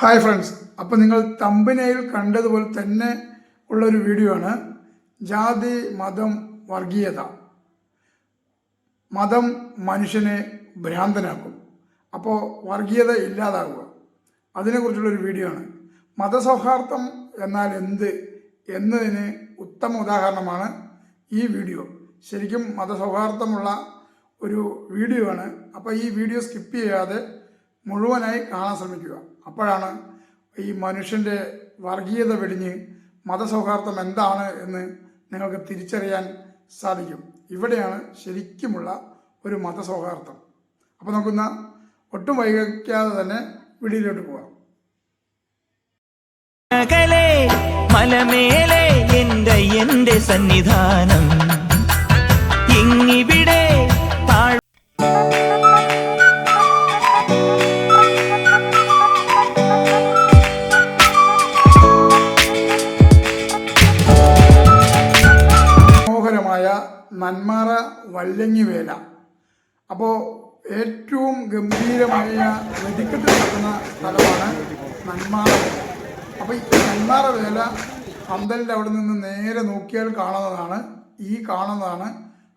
Hi friends അപ്പോൾ നിങ്ങൾ തമ്പനയിൽ കണ്ടതുപോലെ തന്നെ ഉള്ളൊരു വീഡിയോ ആണ്. ജാതി മതം വർഗീയത. മതം മനുഷ്യനെ ഭ്രാന്തനാക്കും. അപ്പോൾ വർഗീയത ഇല്ലാതാകുക അതിനെക്കുറിച്ചുള്ളൊരു വീഡിയോ ആണ്. മതസൗഹാർദ്ദം എന്നാൽ എന്ത് എന്നതിന് ഉത്തമ ഉദാഹരണമാണ് ഈ വീഡിയോ ശരിക്കും മതസൗഹാർദ്ദമുള്ള ഒരു വീഡിയോ ആണ്. അപ്പോൾ ഈ വീഡിയോ സ്കിപ്പ് ചെയ്യാതെ മുഴുവനായി കാണാൻ ശ്രമിക്കുക. അപ്പോഴാണ് ഈ മനുഷ്യന്റെ വർഗീയത വെടിഞ്ഞ് മതസൗഹാർദ്ദം എന്താണ് എന്ന് നിങ്ങൾക്ക് തിരിച്ചറിയാൻ സാധിക്കും. ഇവിടെയാണ് ശരിക്കുമുള്ള ഒരു മതസൗഹാർദ്ദം. അപ്പോൾ നമുക്കൊന്ന് ഒട്ടും വൈകിക്കാതെ തന്നെ വീടിയിലോട്ട് പോവാം. മലമേലെ എന്റെ എന്റെ സന്നിധാനം. ഗംഭീരമായ വെടിക്കെട്ട് നടക്കുന്ന സ്ഥലമാണ് നന്മാറ. അപ്പൊ അപ്പോൾ ഈ നന്മാറ വേല പന്തലിന്റെ അവിടെ നിന്ന് നേരെ നോക്കിയാൽ കാണുന്നതാണ്. ഈ കാണുന്നതാണ്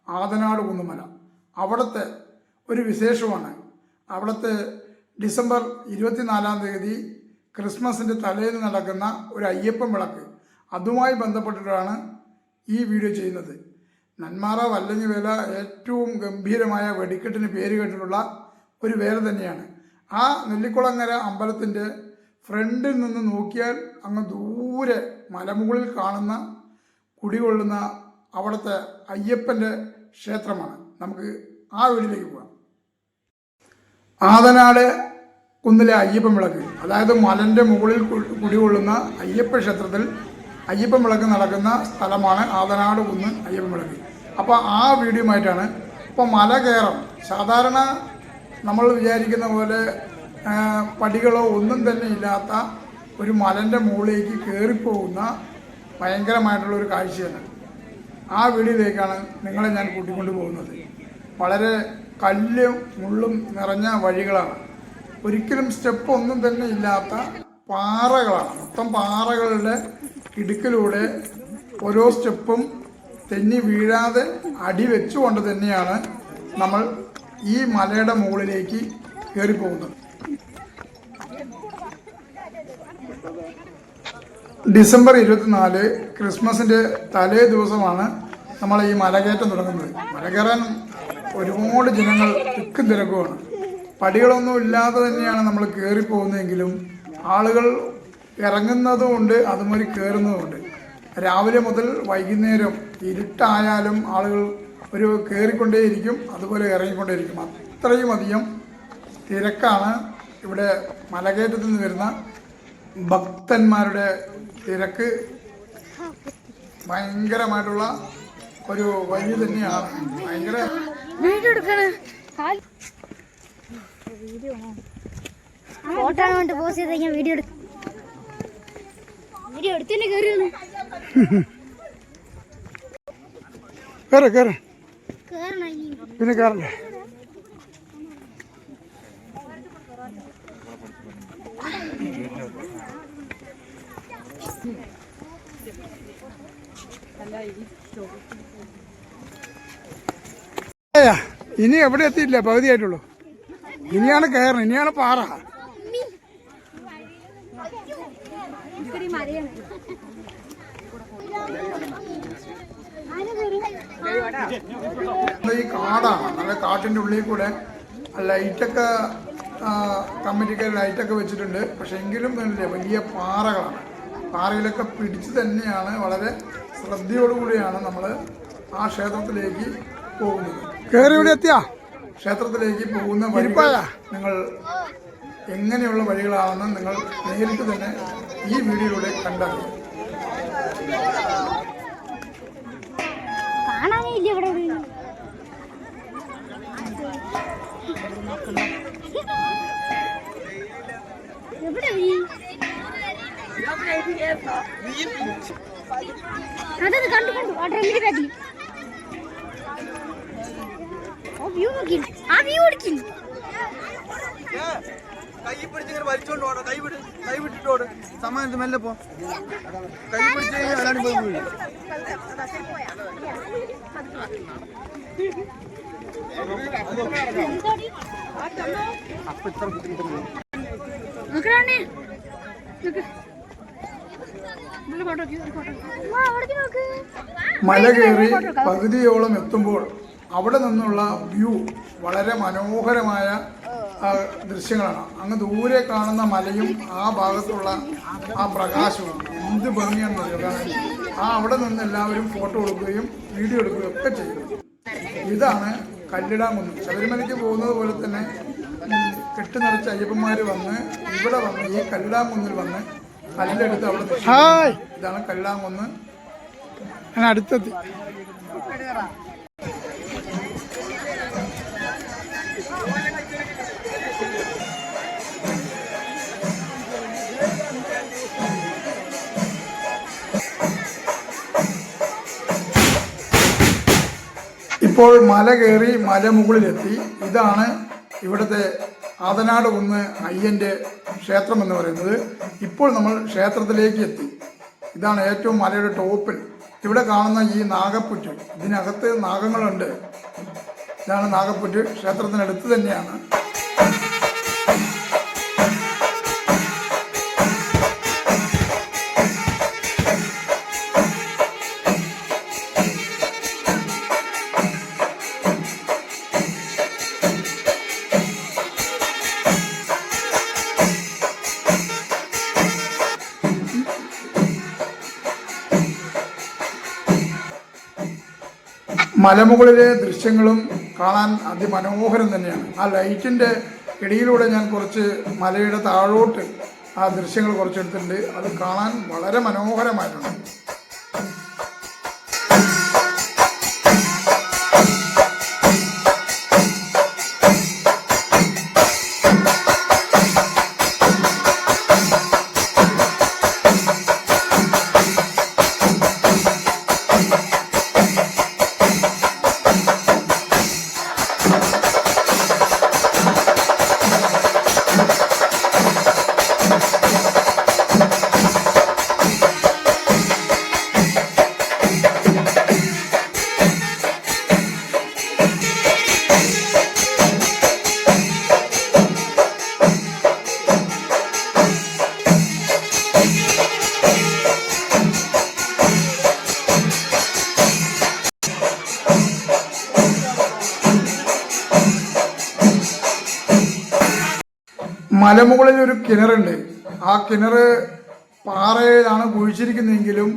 ആതനാട് കുന്നുമല. അവിടുത്തെ ഒരു വിശേഷമാണ്. അവിടുത്തെ ഡിസംബർ ഇരുപത്തിനാലാം തീയതി ക്രിസ്മസിന്റെ തലേന്ന് നടക്കുന്ന ഒരു അയ്യപ്പൻ വിളക്ക്. അതുമായി ബന്ധപ്പെട്ടിട്ടാണ് ഈ വീഡിയോ ചെയ്യുന്നത്. നന്മാറ വല്ലഞ്ഞി വേല ഏറ്റവും ഗംഭീരമായ വെടിക്കെട്ടിന് പേര് കേട്ടിട്ടുള്ള ഒരു വേല തന്നെയാണ്. ആ നെല്ലിക്കുളങ്ങര അമ്പലത്തിന്റെ ഫ്രണ്ടിൽ നിന്ന് നോക്കിയാൽ അങ്ങ് ദൂരെ മലമുകളിൽ കാണുന്ന കുടികൊള്ളുന്ന അവിടുത്തെ അയ്യപ്പന്റെ ക്ഷേത്രമാണ്. നമുക്ക് ആ വീടിലേക്ക് പോകാം. ആതനാട് കുന്നിലെ അയ്യപ്പൻ വിളക്ക്. അതായത് മലന്റെ മുകളിൽ കുടികൊള്ളുന്ന അയ്യപ്പ ക്ഷേത്രത്തിൽ അയ്യപ്പൻ വിളക്ക് നടക്കുന്ന സ്ഥലമാണ് ആതനാട് കുന്ന് അയ്യപ്പൻ വിളക്ക്. അപ്പോൾ ആ വീഡിയോയുമായിട്ടാണ്. ഇപ്പോൾ മല കയറും. സാധാരണ നമ്മൾ വിചാരിക്കുന്ന പോലെ പടികളോ ഒന്നും തന്നെ ഇല്ലാത്ത ഒരു മലന്റെ മുകളിലേക്ക് കയറിപ്പോകുന്ന ഭയങ്കരമായിട്ടുള്ള ഒരു കാഴ്ചയാണ്. ആ വീടിലേക്കാണ് നിങ്ങളെ ഞാൻ കൂട്ടിക്കൊണ്ടു പോകുന്നത്. വളരെ കല്ലും മുള്ളും നിറഞ്ഞ വഴികളാണ്. ഒരിക്കലും സ്റ്റെപ്പ് ഒന്നും തന്നെ ഇല്ലാത്ത പാറകളാണ്. മൊത്തം പാറകളുടെ ഇടുക്കിലൂടെ ഓരോ സ്റ്റെപ്പും തെന്നി വീഴാതെ അടിവെച്ചുകൊണ്ട് തന്നെയാണ് നമ്മൾ ഈ മലയുടെ മുകളിലേക്ക് കയറിപ്പോകുന്നത് ഡിസംബർ ഇരുപത്തിനാല് ക്രിസ്മസിന്റെ തലേ ദിവസമാണ് നമ്മൾ ഈ മലകയറ്റം തുടങ്ങുന്നത്. മല കയറാൻ ഒരുപാട് ജനങ്ങൾ തിക്കും തിരക്കുമാണ്. പടികളൊന്നും ഇല്ലാതെ തന്നെയാണ് നമ്മൾ കയറി പോകുന്നതെങ്കിലും ആളുകൾ ഇറങ്ങുന്നതുമുണ്ട് അതുമാതിരി കയറുന്നതുമുണ്ട്. രാവിലെ മുതൽ വൈകുന്നേരം ഇരുട്ടായാലും ആളുകൾ ഒരു കയറിക്കൊണ്ടേയിരിക്കും അതുപോലെ ഇറങ്ങിക്കൊണ്ടേയിരിക്കും. അത്രയും അധികം തിരക്കാണ് ഇവിടെ മലകയറ്റത്തിൽ നിന്ന് വരുന്ന ഭക്തന്മാരുടെ തിരക്ക്. ഭയങ്കരമായിട്ടുള്ള ഒരു വഴി തന്നെയാണ്. ഭയങ്കര വീഡിയോ വീഡിയോ എടുത്തന്നെ കയറി കയറ കയറ പിന്നെ കയറല്ലേ ഇനി എവിടെ എത്തിയില്ല പകുതിയായിട്ടുള്ളൂ. ഇനിയാണ് കയറണം ഇനിയാണ് പാറ. ഈ കാടാണ്. നല്ല കാട്ടിന്റെ ഉള്ളിൽ കൂടെ ലൈറ്റൊക്കെ കമ്മിറ്റിക്ക് ലൈറ്റൊക്കെ വെച്ചിട്ടുണ്ട്. പക്ഷെ എങ്കിലും വലിയ പാറകളാണ്. പാറയിലൊക്കെ പിടിച്ച് തന്നെയാണ് വളരെ ശ്രദ്ധയോടുകൂടിയാണ് നമ്മൾ ആ ക്ഷേത്രത്തിലേക്ക് പോകുന്നത്. കയറി ഇവിടെ എത്തിയാ? ക്ഷേത്രത്തിലേക്ക് പോകുന്ന വഴിപ്പായ നിങ്ങൾ എങ്ങനെയുള്ള വഴികളാണെന്ന് നിങ്ങൾ നേരിട്ട് തന്നെ ഈ വീഡിയോയിലൂടെ കണ്ടറിയാം. അതത് കണ്ടു കണ്ടു. ആ ഡ്രമ്മിന്റെ ബാക്കിൽ ആ വ്യൂ നോക്കി. ആ വ്യൂ ഓടിക്കി കൈ പിടിച്ചിങ്ങനെ വലിച്ചോണ്ട് പോകണം കൈ വിട് കൈ ഓട്. സമ്മാനത്ത് മെല്ലെ പോ. കൈ പിടിച്ച് ഒരാളും പോയി വീഴും. ഫോട്ടോ അവിടേക്ക് നോക്ക്. മല കയറി പകുതിയോളം എത്തുമ്പോൾ അവിടെ നിന്നുള്ള വ്യൂ വളരെ മനോഹരമായ ദൃശ്യങ്ങളാണ്. അങ്ങ് ദൂരെ കാണുന്ന മലയും ആ ഭാഗത്തുള്ള ആ പ്രകാശവും എന്ത് ഭംഗിയാണ് കാരണം ആ അവിടെ നിന്ന് എല്ലാവരും ഫോട്ടോ എടുക്കുകയും വീഡിയോ എടുക്കുകയും ഒക്കെ ചെയ്യുന്നു. ഇതാണ് കല്ലിടാങ്കുന്ന് ശബരിമലയ്ക്ക് പോകുന്നത് പോലെ തന്നെ ഉം, കെട്ട് നിറച്ച അയ്യപ്പന്മാർ വന്ന് ഇവിടെ വന്ന് ഈ കല്ലിടാങ്കുന്നിൽ വന്ന് കല്ലെടുത്ത് അവിടെ നിക്ഷേപിക്കുന്നു. ഇതാണ് കല്ലാങ്കുന്ന്. ഞാൻ അടുത്തെത്തി. ഇപ്പോൾ മല കയറി മലമുകളിലെത്തി ഇതാണ് ഇവിടുത്തെ ആതനാട് കുന്ന് അയ്യന്റെ ക്ഷേത്രം എന്ന് പറയുന്നത് ഇപ്പോൾ നമ്മൾ ക്ഷേത്രത്തിലേക്ക് എത്തി. ഇതാണ് ഏറ്റവും മലയുടെ ടോപ്പിൽ. ഇവിടെ കാണുന്ന ഈ നാഗപ്പുറ്റ് ഇതിനകത്ത് നാഗങ്ങളുണ്ട്. ഇതാണ് നാഗപ്പുറ്റ് ക്ഷേത്രത്തിനടുത്ത് തന്നെയാണ്. മലമുകളിലെ ദൃശ്യങ്ങളും കാണാൻ അതിമനോഹരം തന്നെയാണ്. ആ ലൈറ്റിന്റെ ഇടയിലൂടെ ഞാൻ കുറച്ച് മലയുടെ താഴോട്ട് ആ ദൃശ്യങ്ങൾ കുറച്ചെടുത്തിട്ടുണ്ട്. അത് കാണാൻ വളരെ മനോഹരമായിട്ടുണ്ട്. മലമുകളിൽ ഒരു കിണറുണ്ട്. ആ കിണർ പാറയിലാണ് കുഴിച്ചിരിക്കുന്നതെങ്കിലും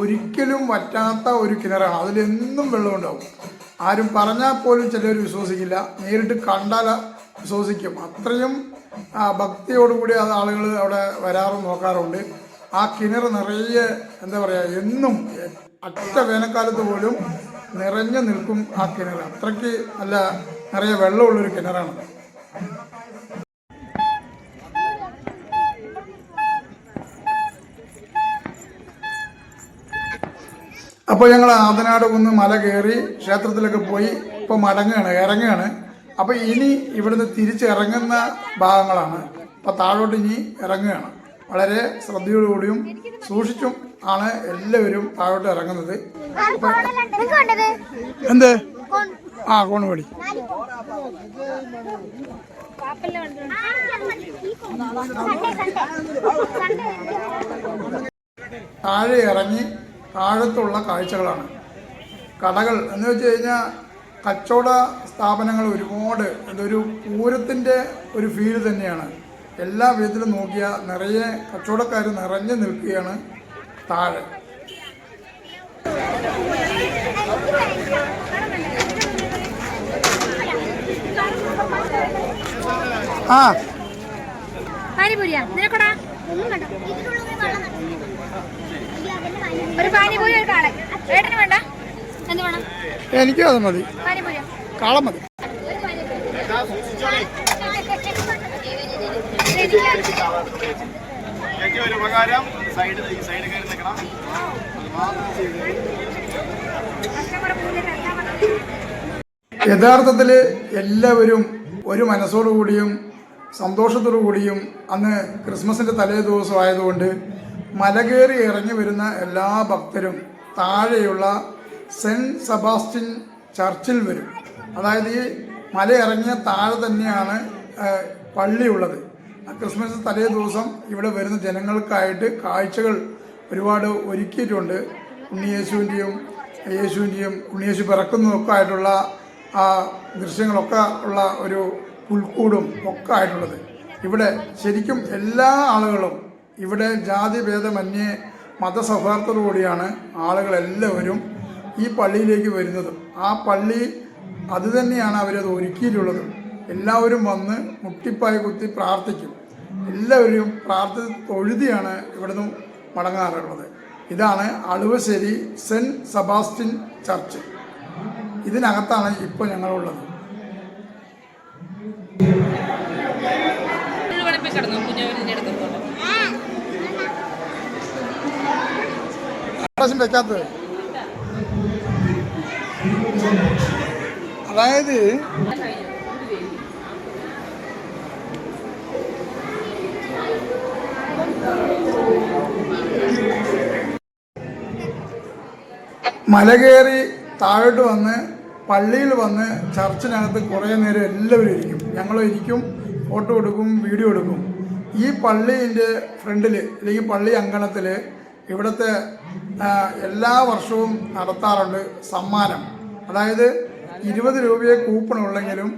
ഒരിക്കലും വറ്റാത്ത ഒരു കിണറാണ്. അതിലെന്നും വെള്ളമുണ്ടാവും ആരും പറഞ്ഞാൽ പോലും ചിലർ വിശ്വസിക്കില്ല. നേരിട്ട് കണ്ടാൽ വിശ്വസിക്കും. അത്രയും ഭക്തിയോടുകൂടി അത് ആളുകൾ അവിടെ വരാറും നോക്കാറുണ്ട്. ആ കിണർ നിറയെ എന്താ പറയുക എന്നും അറ്റ വേനൽക്കാലത്ത് പോലും നിറഞ്ഞു നിൽക്കും ആ കിണർ. അത്രയ്ക്ക് നല്ല നിറയെ വെള്ളമുള്ളൊരു കിണറാണ്. അപ്പോൾ ഞങ്ങൾ ആദനാട് കുന്ന് മല കയറി ക്ഷേത്രത്തിലൊക്കെ പോയി ഇപ്പോൾ മടങ്ങുകയാണ് ഇറങ്ങുകയാണ് അപ്പോൾ ഇനി ഇവിടുന്ന് തിരിച്ചിറങ്ങുന്ന ഭാഗങ്ങളാണ്. അപ്പോൾ താഴോട്ട് ഇനി ഇറങ്ങുകയാണ്. വളരെ ശ്രദ്ധയോടുകൂടിയും സൂക്ഷിച്ചും ആണ് എല്ലാവരും താഴോട്ട് ഇറങ്ങുന്നത്. എന്ത്? ആ കോണുപടി താഴെ ഇറങ്ങി താഴത്തുള്ള കാഴ്ചകളാണ്. കടകൾ എന്ന് വെച്ച് കഴിഞ്ഞാൽ കച്ചവട സ്ഥാപനങ്ങൾ ഒരുപാട് ഇതൊരു പൂരത്തിന്റെ ഒരു ഫീൽ തന്നെയാണ്. എല്ലാ വിധത്തിലും നോക്കിയാൽ നിറയെ കച്ചവടക്കാർ നിറഞ്ഞു നിൽക്കുകയാണ് താഴെ. ആ. പാനിപൂരിയാ നിനക്കടാ ഒന്നും കണ്ടോ ഒരു പാനിപൂരി ഒരു കാളൻ. ഏട്ടന് വേണ്ട? എന്ത് വേണം? എനിക്കും അത് മതി. പാനിപൂരിയാ? കാളം മതി. ചേച്ചി ഒരു ഉപകാരം സൈഡ് സൈഡ് കയറി നിൽക്കണം യഥാർത്ഥത്തിൽ എല്ലാവരും ഒരു മനസ്സോടുകൂടിയും സന്തോഷത്തോടു കൂടിയും അന്ന് ക്രിസ്മസിന്റെ തലേ ദിവസം ആയതുകൊണ്ട് മലകേറി ഇറങ്ങി വരുന്ന എല്ലാ ഭക്തരും താഴെയുള്ള സെന്റ് സെബാസ്റ്റ്യൻ ചർച്ചിൽ വരും. അതായത് ഈ മല ഇറങ്ങിയ താഴെ തന്നെയാണ് പള്ളിയുള്ളത് ക്രിസ്മസ് തലേ ദിവസം ഇവിടെ വരുന്ന ജനങ്ങൾക്കായിട്ട് കാഴ്ചകൾ ഒരുപാട് ഒരുക്കിയിട്ടുണ്ട്. ഉണ്ണിയേശുവിന്റെയും യേശുവിന്റെയും ഉണ്ണിയേശു പിറക്കുന്നതൊക്കെ ആയിട്ടുള്ള ആ ദൃശ്യങ്ങളൊക്കെ ഉള്ള ഒരു പുൽക്കൂടും ഒക്കെ ആയിട്ടുള്ളത്. ഇവിടെ ശരിക്കും എല്ലാ ആളുകളും ഇവിടെ ജാതി ഭേദമന്യേ മതസൗഹാർദ്ദത്തോടുകൂടിയാണ് ആളുകളെല്ലാവരും ഈ പള്ളിയിലേക്ക് വരുന്നത്. ആ പള്ളി അത് തന്നെയാണ് അവരത് ഒരുക്കിയിട്ടുള്ളത്. എല്ലാവരും വന്ന് മുട്ടിപ്പായ കുത്തി പ്രാർത്ഥിക്കും. എല്ലാവരും പ്രാർത്ഥി തൊഴുതിയാണ് ഇവിടുന്ന് മടങ്ങാറുള്ളത്. ഇതാണ് അളുവശ്ശേരി സെന്റ് സബാസ്റ്റിൻ ചർച്ച്. ഇതിനകത്താണ് ഇപ്പോൾ ഞങ്ങളുള്ളത്. അടുത്തോട്ട് പ്രാവശ്യം വെക്കാത്തത്. അതായത് മല കയറി താഴോട്ട് വന്ന് പള്ളിയിൽ വന്ന് ചർച്ചിനകത്ത് കുറേ നേരം എല്ലാവരും ഇരിക്കും. ഞങ്ങളും ഇരിക്കും ഫോട്ടോ എടുക്കും വീഡിയോ എടുക്കും. ഈ പള്ളീന്റെ ഫ്രണ്ടിൽ അല്ലെങ്കിൽ പള്ളി അങ്കണത്തിൽ ഇവിടുത്തെ എല്ലാ വർഷവും നടത്താറുണ്ട് സമ്മാനം. അതായത് ഇരുപത് രൂപയെ കൂപ്പൺ ഉള്ളെങ്കിലും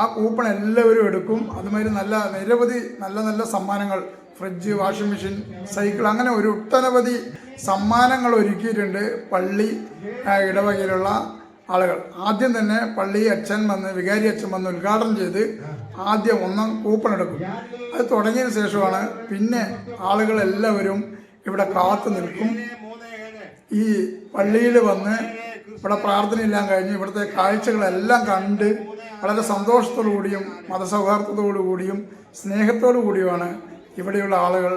ആ കൂപ്പൺ എല്ലാവരും എടുക്കും. അതുമാതിരി നല്ല നിരവധി നല്ല നല്ല സമ്മാനങ്ങൾ ഫ്രിഡ്ജ് വാഷിംഗ് മെഷീൻ സൈക്കിൾ അങ്ങനെ ഒരു ഒട്ടനവധി സമ്മാനങ്ങൾ ഒരുക്കിയിട്ടുണ്ട് പള്ളി ഇടവകയിലുള്ള ആളുകൾ. ആദ്യം തന്നെ പള്ളി അച്ഛൻ വന്ന് വികാരി അച്ഛൻ വന്ന് ഉദ്ഘാടനം ചെയ്ത് ആദ്യം ഒന്നാം കൂപ്പൺ എടുക്കും. അത് തുടങ്ങിയതിന് ശേഷമാണ് പിന്നെ ആളുകൾ എല്ലാവരും ഇവിടെ കാത്തു നിൽക്കും. ഈ പള്ളിയിൽ വന്ന് ഇവിടെ പ്രാർത്ഥനയെല്ലാം കഴിഞ്ഞ് ഇവിടുത്തെ കാഴ്ചകളെല്ലാം കണ്ട് വളരെ സന്തോഷത്തോടു കൂടിയും മതസൗഹാർദ്ദത്തോടു കൂടിയും സ്നേഹത്തോടു കൂടിയുമാണ് ഇവിടെയുള്ള ആളുകൾ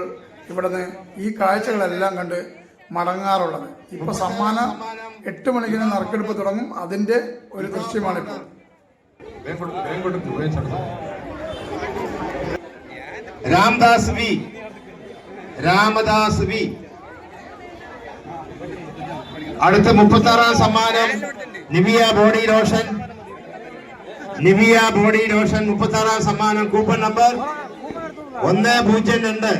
ഇവിടുന്ന് ഈ കാഴ്ചകളെല്ലാം കണ്ട് മടങ്ങാറുള്ളത്. ഇപ്പൊ സമ്മാനം എട്ട് മണിക്കിന് നറുക്കെടുപ്പ് തുടങ്ങും. അതിന്റെ ഒരു ദൃശ്യമാണ് ഇപ്പോൾ രാംദാസ് വി രാമദാസ് വി. അടുത്ത മുപ്പത്തി ആറാം സമ്മാനം Nivea body lotion. Nivea body lotion മുപ്പത്തി ആറാം സമ്മാനം. കൂപ്പൺ നമ്പർ ഒന്ന് പൂജ്യം രണ്ട്.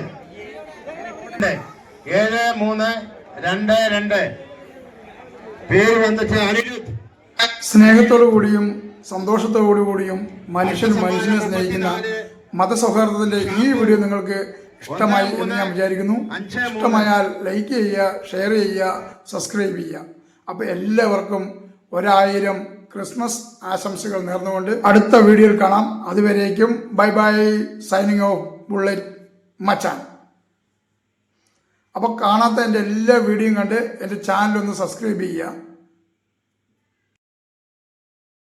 ഏഴ് മൂന്ന് രണ്ട് രണ്ട്. പേര് വന്നിട്ട് അനിരുദ്ധ്. സ്നേഹത്തോടു കൂടിയും സന്തോഷത്തോടു കൂടിയും മനുഷ്യൻ മനുഷ്യനെ സ്നേഹിക്കുന്ന മതസൗഹാർദ്ദത്തിന്റെ ഈ വീഡിയോ നിങ്ങൾക്ക് ഇഷ്ടമായി എന്ന് ഞാൻ വിചാരിക്കുന്നു. ഇഷ്ടമായാൽ ലൈക്ക് ചെയ്യുക ഷെയർ ചെയ്യുക സബ്സ്ക്രൈബ് ചെയ്യുക. അപ്പോൾ എല്ലാവർക്കും ഒരായിരം ക്രിസ്മസ് ആശംസകൾ നേർന്നുകൊണ്ട് അടുത്ത വീഡിയോയിൽ കാണാം. അതുവരേക്കും bye bye signing off bullet മച്ചാൻ. അപ്പോൾ കാണാത്ത എന്റെ എല്ലാ വീഡിയോയും കണ്ട് എന്റെ ചാനൽ ഒന്ന് സബ്സ്ക്രൈബ് ചെയ്യുക.